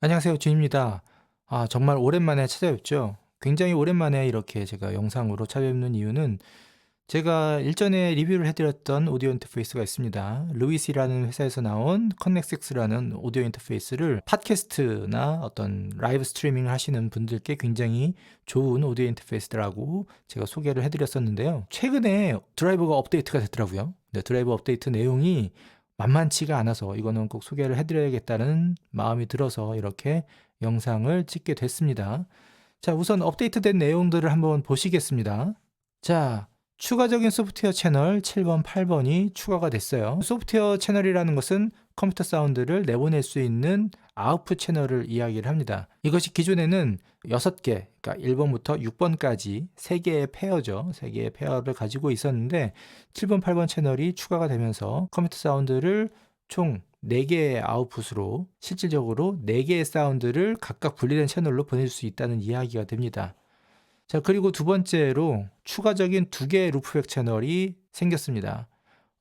안녕하세요. 준입니다. 아, 정말 오랜만에 찾아뵙죠. 굉장히 오랜만에 이렇게 제가 영상으로 찾아뵙는 이유는 제가 일전에 리뷰를 해 드렸던 오디오 인터페이스가 있습니다. 루이스라는 회사에서 나온 커넥식스라는 오디오 인터페이스를 팟캐스트나 어떤 라이브 스트리밍을 하시는 분들께 굉장히 좋은 오디오 인터페이스라고 제가 소개를 해 드렸었는데요. 최근에 드라이버가 업데이트가 됐더라고요. 네, 드라이버 업데이트 내용이 만만치가 않아서 이거는 꼭 소개를 해드려야겠다는 마음이 들어서 이렇게 영상을 찍게 됐습니다. 자, 우선 업데이트된 내용들을 한번 보시겠습니다. 자, 추가적인 소프트웨어 채널 7번, 8번이 추가가 됐어요. 소프트웨어 채널이라는 것은 컴퓨터 사운드를 내보낼 수 있는 아웃풋 채널을 이야기를 합니다. 이것이 기존에는 6개, 그러니까 1번부터 6번까지 3개의 페어죠. 3개의 페어를 가지고 있었는데 7번, 8번 채널이 추가가 되면서 컴퓨터 사운드를 총 4개의 아웃풋으로 실질적으로 4개의 사운드를 각각 분리된 채널로 보낼 수 있다는 이야기가 됩니다. 자, 그리고 두 번째로 추가적인 두 개의 루프백 채널이 생겼습니다.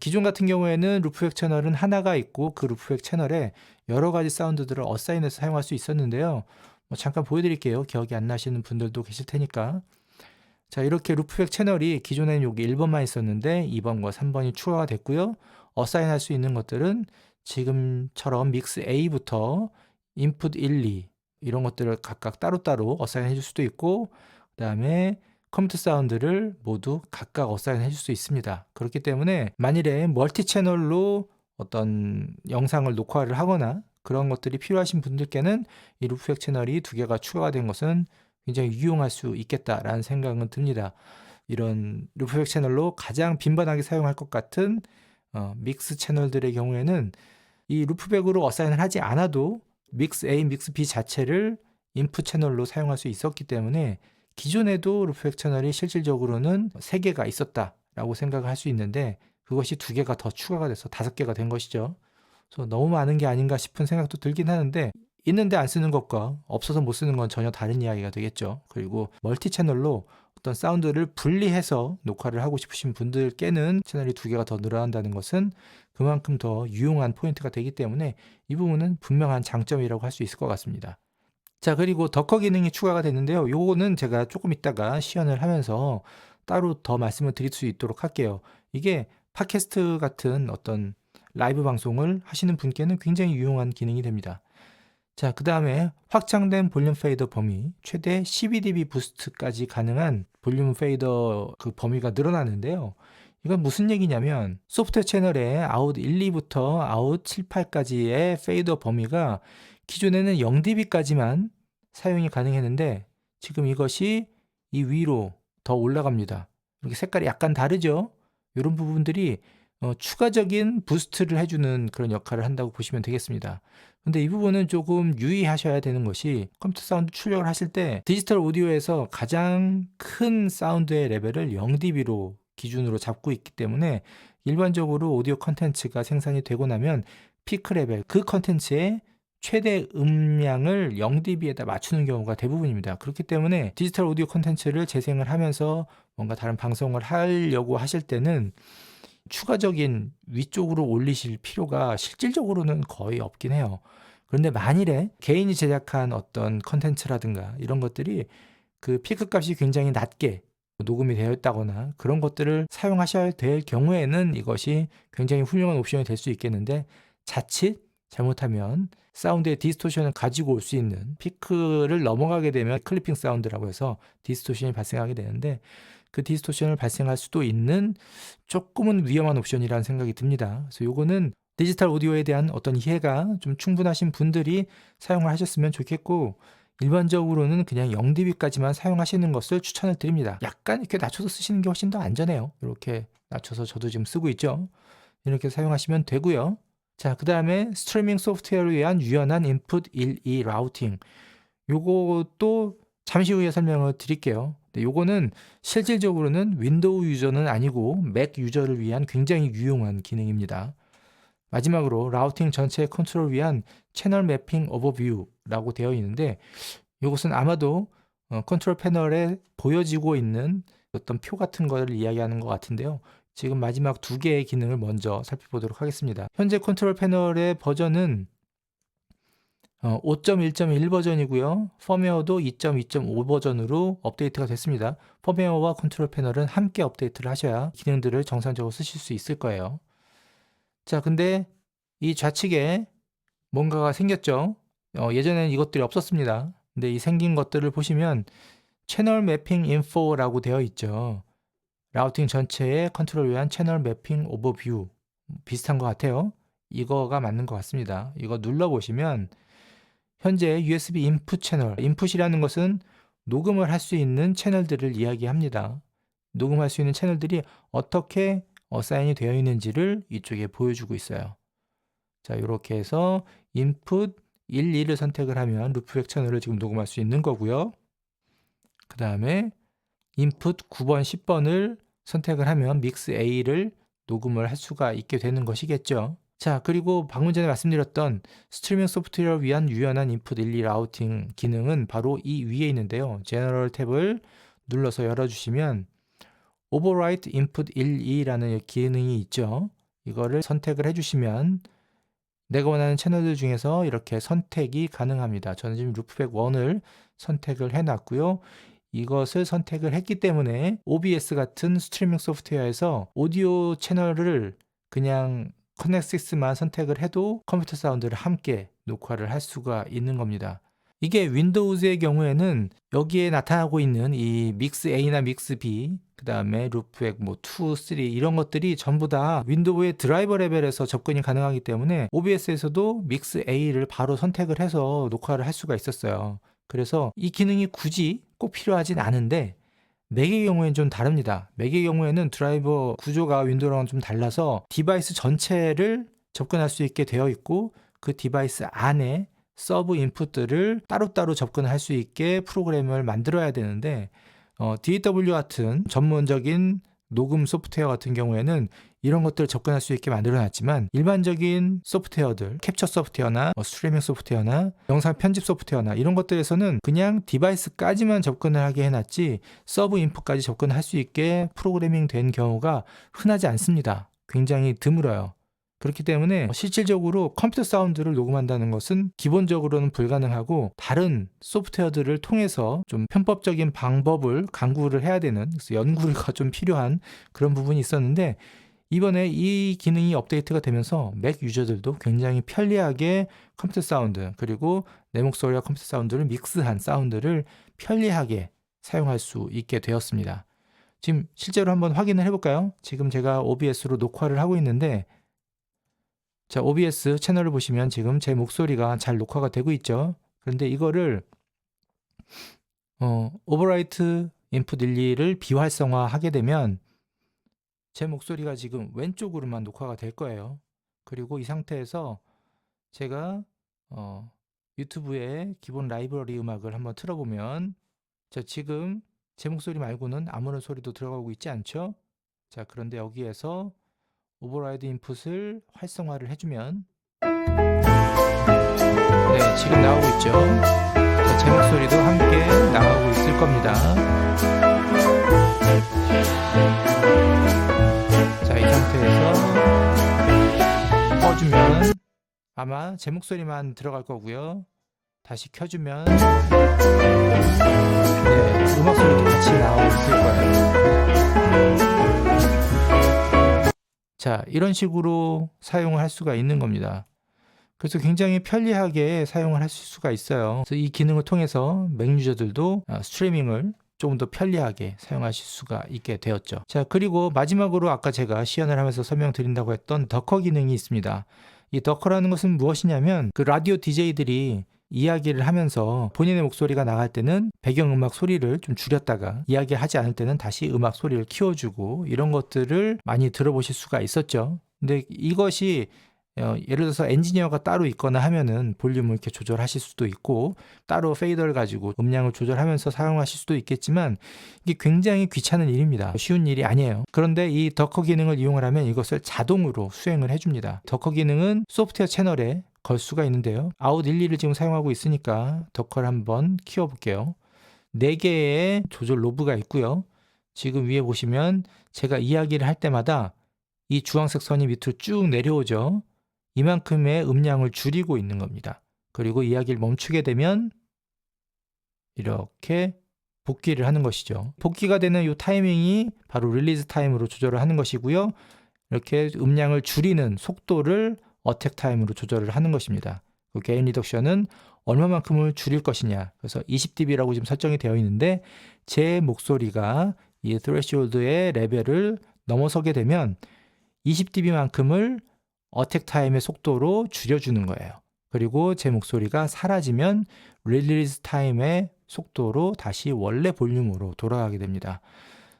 기존 같은 경우에는 루프백 채널은 하나가 있고 그 루프백 채널에 여러 가지 사운드들을 어사인해서 사용할 수 있었는데요. 뭐 잠깐 보여드릴게요. 기억이 안 나시는 분들도 계실 테니까. 자, 이렇게 루프백 채널이 기존에는 여기 1번만 있었는데 2번과 3번이 추가가 됐고요. 어사인할 수 있는 것들은 지금처럼 믹스 A부터 인풋 1, 2 이런 것들을 각각 따로따로 어사인 해 줄 수도 있고 그 다음에 컴퓨터 사운드를 모두 각각 어사인 해 줄 수 있습니다. 그렇기 때문에 만일에 멀티 채널로 어떤 영상을 녹화를 하거나 그런 것들이 필요하신 분들께는 이 루프백 채널이 두 개가 추가가 된 것은 굉장히 유용할 수 있겠다라는 생각은 듭니다. 이런 루프백 채널로 가장 빈번하게 사용할 것 같은 어, 믹스 채널들의 경우에는 이 루프백으로 어사인을 하지 않아도 믹스 A, 믹스 B 자체를 인풋 채널로 사용할 수 있었기 때문에 기존에도 루프백 채널이 실질적으로는 3개가 있었다라고 생각을 할 수 있는데 그것이 2개가 더 추가가 돼서 5개가 된 것이죠. 그래서 너무 많은 게 아닌가 싶은 생각도 들긴 하는데 있는데 안 쓰는 것과 없어서 못 쓰는 건 전혀 다른 이야기가 되겠죠. 그리고 멀티 채널로 어떤 사운드를 분리해서 녹화를 하고 싶으신 분들께는 채널이 두 개가 더 늘어난다는 것은 그만큼 더 유용한 포인트가 되기 때문에 이 부분은 분명한 장점이라고 할 수 있을 것 같습니다. 자, 그리고 더커 기능이 추가가 됐는데요. 요거는 제가 조금 있다가 시연을 하면서 따로 더 말씀을 드릴 수 있도록 할게요. 이게 팟캐스트 같은 어떤 라이브 방송을 하시는 분께는 굉장히 유용한 기능이 됩니다. 자, 그 다음에 확장된 볼륨 페이더 범위, 최대 12dB 부스트까지 가능한 볼륨 페이더 그 범위가 늘어나는데요. 이건 무슨 얘기냐면 소프트웨어 채널의 아웃 1, 2부터 아웃 7, 8까지의 페이더 범위가 기존에는 0dB까지만 사용이 가능했는데 지금 이것이 이 위로 더 올라갑니다. 이렇게 색깔이 약간 다르죠? 이런 부분들이 어, 추가적인 부스트를 해주는 그런 역할을 한다고 보시면 되겠습니다. 근데 이 부분은 조금 유의하셔야 되는 것이 컴퓨터 사운드 출력을 하실 때 디지털 오디오에서 가장 큰 사운드의 레벨을 0dB로 기준으로 잡고 있기 때문에 일반적으로 오디오 컨텐츠가 생산이 되고 나면 피크 레벨 그 컨텐츠의 최대 음량을 0dB에다 맞추는 경우가 대부분입니다. 그렇기 때문에 디지털 오디오 콘텐츠를 재생을 하면서 뭔가 다른 방송을 하려고 하실 때는 추가적인 위쪽으로 올리실 필요가 실질적으로는 거의 없긴 해요. 그런데 만일에 개인이 제작한 어떤 컨텐츠라든가 이런 것들이 그 피크 값이 굉장히 낮게 녹음이 되어 있다거나 그런 것들을 사용하셔야 될 경우에는 이것이 굉장히 훌륭한 옵션이 될 수 있겠는데 자칫 잘못하면 사운드의 디스토션을 가지고 올 수 있는 피크를 넘어가게 되면 클리핑 사운드라고 해서 디스토션이 발생하게 되는데 그 디스토션을 발생할 수도 있는 조금은 위험한 옵션이라는 생각이 듭니다. 그래서 요거는 디지털 오디오에 대한 어떤 이해가 좀 충분하신 분들이 사용을 하셨으면 좋겠고 일반적으로는 그냥 0dB까지만 사용하시는 것을 추천을 드립니다. 약간 이렇게 낮춰서 쓰시는 게 훨씬 더 안전해요. 이렇게 낮춰서 저도 지금 쓰고 있죠. 이렇게 사용하시면 되고요. 자, 그 다음에 스트리밍 소프트웨어를 위한 유연한 인풋 1, 2 라우팅. 요것도 잠시 후에 설명을 드릴게요. 네, 요거는 실질적으로는 윈도우 유저는 아니고 맥 유저를 위한 굉장히 유용한 기능입니다. 마지막으로 라우팅 전체 컨트롤을 위한 채널 매핑 오버뷰라고 되어 있는데 이것은 아마도 어, 컨트롤 패널에 보여지고 있는 어떤 표 같은 것을 이야기하는 것 같은데요. 지금 마지막 두 개의 기능을 먼저 살펴보도록 하겠습니다. 현재 컨트롤 패널의 버전은 어, 5.1.1 버전이고요. 펌웨어도 2.2.5 버전으로 업데이트가 됐습니다. 펌웨어와 컨트롤 패널은 함께 업데이트를 하셔야 기능들을 정상적으로 쓰실 수 있을 거예요. 자, 근데 이 좌측에 뭔가가 생겼죠. 어, 예전에는 이것들이 없었습니다. 근데 이 생긴 것들을 보시면 채널 매핑 인포라고 되어 있죠. 라우팅 전체의 컨트롤 위한 채널 매핑 오버뷰 비슷한 것 같아요. 이거가 맞는 것 같습니다. 이거 눌러보시면 현재 USB 인풋 채널, 인풋이라는 것은 녹음을 할 수 있는 채널들을 이야기합니다. 녹음할 수 있는 채널들이 어떻게 어 사인이 되어 있는지를 이쪽에 보여주고 있어요. 자, 이렇게 해서 인풋 1, 2를 선택을 하면 루프백 채널을 지금 녹음할 수 있는 거고요. 그 다음에 인풋 9번, 10번을 선택을 하면 믹스 A를 녹음을 할 수가 있게 되는 것이겠죠. 자, 그리고 방금 전에 말씀드렸던 스트리밍 소프트웨어를 위한 유연한 인풋 1, 2 라우팅 기능은 바로 이 위에 있는데요. 제너럴 탭을 눌러서 열어주시면 Override Input 1, 2라는 기능이 있죠. 이거를 선택을 해주시면 내가 원하는 채널들 중에서 이렇게 선택이 가능합니다. 저는 지금 루프백 1을 선택을 해놨고요. 이것을 선택을 했기 때문에 OBS 같은 스트리밍 소프트웨어에서 오디오 채널을 그냥 커넥6만 선택을 해도 컴퓨터 사운드를 함께 녹화를 할 수가 있는 겁니다. 이게 윈도우즈의 경우에는 여기에 나타나고 있는 이 믹스 A나 믹스 B, 그 다음에 루프액 뭐 2, 3 이런 것들이 전부 다 윈도우의 드라이버 레벨에서 접근이 가능하기 때문에 OBS에서도 믹스 A를 바로 선택을 해서 녹화를 할 수가 있었어요. 그래서 이 기능이 굳이 꼭 필요하진 않은데 맥의 경우에는 좀 다릅니다. 맥의 경우에는 드라이버 구조가 윈도우랑 좀 달라서 디바이스 전체를 접근할 수 있게 되어 있고 그 디바이스 안에 서브 인풋들을 따로따로 접근할 수 있게 프로그램을 만들어야 되는데 어, DAW 같은 전문적인 녹음 소프트웨어 같은 경우에는 이런 것들을 접근할 수 있게 만들어 놨지만 일반적인 소프트웨어들 캡처 소프트웨어나 뭐 스트리밍 소프트웨어나 영상 편집 소프트웨어나 이런 것들에서는 그냥 디바이스까지만 접근을 하게 해놨지 서브 인풋까지 접근할 수 있게 프로그래밍 된 경우가 흔하지 않습니다. 굉장히 드물어요. 그렇기 때문에 실질적으로 컴퓨터 사운드를 녹음한다는 것은 기본적으로는 불가능하고 다른 소프트웨어들을 통해서 좀 편법적인 방법을 강구를 해야 되는 연구가 좀 필요한 그런 부분이 있었는데 이번에 이 기능이 업데이트가 되면서 맥 유저들도 굉장히 편리하게 컴퓨터 사운드 그리고 내 목소리와 컴퓨터 사운드를 믹스한 사운드를 편리하게 사용할 수 있게 되었습니다. 지금 실제로 한번 확인을 해볼까요? 지금 제가 OBS로 녹화를 하고 있는데 자, OBS 채널을 보시면 지금 제 목소리가 잘 녹화가 되고 있죠. 그런데 이거를 어, 오버라이트 인풋 1, 2를 비활성화하게 되면 제 목소리가 지금 왼쪽으로만 녹화가 될 거예요. 그리고 이 상태에서 제가 어, 유튜브에 기본 라이브러리 음악을 한번 틀어보면 자, 지금 제 목소리 말고는 아무런 소리도 들어가고 있지 않죠? 자, 그런데 여기에서 오버라이드 인풋을 활성화를 해주면 네 지금 나오고 있죠? 자, 제 목소리도 함께 나가고 있을 겁니다. 자 이 상태에서 꺼주면 아마 제 목소리만 들어갈 거고요. 다시 켜주면 네 음악 소리 자, 이런 식으로 사용을 할 수가 있는 겁니다. 그래서 굉장히 편리하게 사용을 하실 수가 있어요. 그래서 이 기능을 통해서 맥 유저들도 아, 스트리밍을 조금 더 편리하게 사용하실 수가 있게 되었죠. 자, 그리고 마지막으로 아까 제가 시연을 하면서 설명드린다고 했던 더커 기능이 있습니다. 이 더커라는 것은 무엇이냐면 그 라디오 DJ들이 이야기를 하면서 본인의 목소리가 나갈 때는 배경음악 소리를 좀 줄였다가 이야기하지 않을 때는 다시 음악 소리를 키워주고 이런 것들을 많이 들어보실 수가 있었죠. 근데 이것이 어, 예를 들어서 엔지니어가 따로 있거나 하면은 볼륨을 이렇게 조절하실 수도 있고 따로 페이더를 가지고 음량을 조절하면서 사용하실 수도 있겠지만 이게 굉장히 귀찮은 일입니다. 쉬운 일이 아니에요. 그런데 이 더커 기능을 이용을 하면 이것을 자동으로 수행을 해줍니다. 더커 기능은 소프트웨어 채널에 걸 수가 있는데요. 아웃 1, 2를 지금 사용하고 있으니까 더컬 한번 키워볼게요. 4개의 조절 로브가 있고요. 지금 위에 보시면 제가 이야기를 할 때마다 이 주황색 선이 밑으로 쭉 내려오죠. 이만큼의 음량을 줄이고 있는 겁니다. 그리고 이야기를 멈추게 되면 이렇게 복귀를 하는 것이죠. 복귀가 되는 이 타이밍이 바로 릴리즈 타임으로 조절을 하는 것이고요. 이렇게 음량을 줄이는 속도를 어택 타임으로 조절을 하는 것입니다. 그 게인 리덕션은 얼마만큼을 줄일 것이냐. 그래서 20dB라고 지금 설정이 되어 있는데 제 목소리가 이 threshold의 레벨을 넘어서게 되면 20dB만큼을 어택 타임의 속도로 줄여주는 거예요. 그리고 제 목소리가 사라지면 릴리즈 타임의 속도로 다시 원래 볼륨으로 돌아가게 됩니다.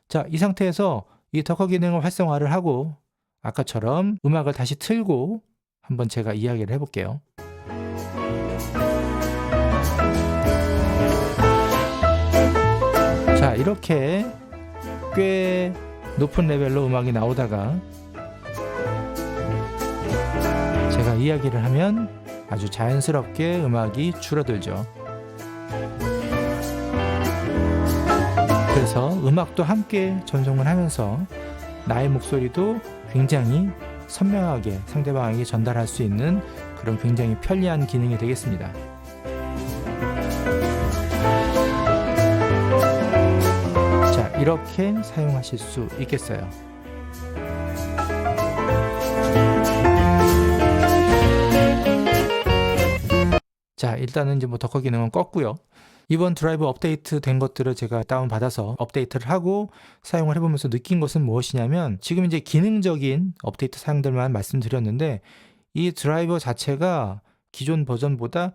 자, 이 상태에서 이 덕커 기능을 활성화를 하고 아까처럼 음악을 다시 틀고 한번 제가 이야기를 해볼게요. 자, 이렇게 꽤 높은 레벨로 음악이 나오다가 제가 이야기를 하면 아주 자연스럽게 음악이 줄어들죠. 그래서 음악도 함께 전송을 하면서 나의 목소리도 굉장히 선명하게 상대방에게 전달할 수 있는 그런 굉장히 편리한 기능이 되겠습니다. 자, 이렇게 사용하실 수 있겠어요. 자, 일단은 이제 뭐 덕커 기능은 껐고요. 이번 드라이브 업데이트 된 것들을 제가 다운받아서 업데이트를 하고 사용을 해보면서 느낀 것은 무엇이냐면 지금 이제 기능적인 업데이트 사양들만 말씀드렸는데 이 드라이버 자체가 기존 버전보다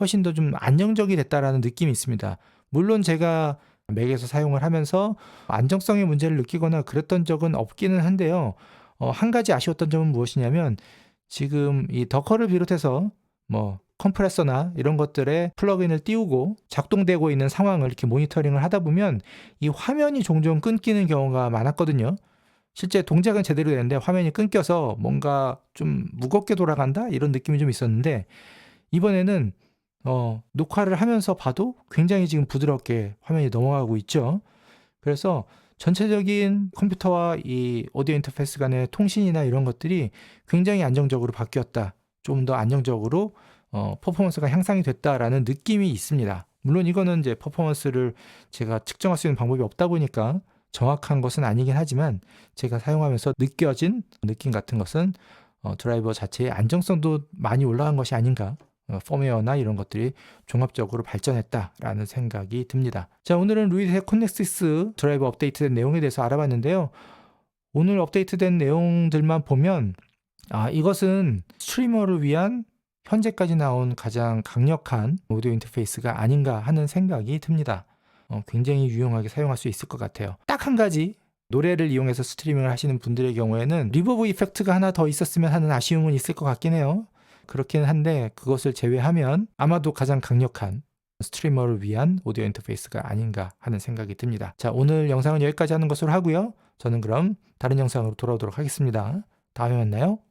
훨씬 더 좀 안정적이 됐다라는 느낌이 있습니다. 물론 제가 맥에서 사용을 하면서 안정성의 문제를 느끼거나 그랬던 적은 없기는 한데요. 어, 한 가지 아쉬웠던 점은 무엇이냐면 지금 이 더커를 비롯해서 뭐 컴프레서나 이런 것들에 플러그인을 띄우고 작동되고 있는 상황을 이렇게 모니터링을 하다 보면 이 화면이 종종 끊기는 경우가 많았거든요. 실제 동작은 제대로 되는데 화면이 끊겨서 뭔가 좀 무겁게 돌아간다 이런 느낌이 좀 있었는데 이번에는 어, 녹화를 하면서 봐도 굉장히 지금 부드럽게 화면이 넘어가고 있죠. 그래서 전체적인 컴퓨터와 이 오디오 인터페이스 간의 통신이나 이런 것들이 굉장히 안정적으로 바뀌었다. 좀 더 안정적으로 어, 퍼포먼스가 향상이 됐다라는 느낌이 있습니다. 물론 이거는 이제 퍼포먼스를 제가 측정할 수 있는 방법이 없다 보니까 정확한 것은 아니긴 하지만 제가 사용하면서 느껴진 느낌 같은 것은 어, 드라이버 자체의 안정성도 많이 올라간 것이 아닌가 어, 펌웨어나 이런 것들이 종합적으로 발전했다라는 생각이 듭니다. 자 오늘은 루이드의 코넥시스 드라이버 업데이트된 내용에 대해서 알아봤는데요. 오늘 업데이트된 내용들만 보면 아 이것은 스트리머를 위한 현재까지 나온 가장 강력한 오디오 인터페이스가 아닌가 하는 생각이 듭니다. 어, 굉장히 유용하게 사용할 수 있을 것 같아요. 딱 한 가지 노래를 이용해서 스트리밍을 하시는 분들의 경우에는 리버브 이펙트가 하나 더 있었으면 하는 아쉬움은 있을 것 같긴 해요. 그렇긴 한데 그것을 제외하면 아마도 가장 강력한 스트리머를 위한 오디오 인터페이스가 아닌가 하는 생각이 듭니다. 자, 오늘 영상은 여기까지 하는 것으로 하고요. 저는 그럼 다른 영상으로 돌아오도록 하겠습니다. 다음에 만나요.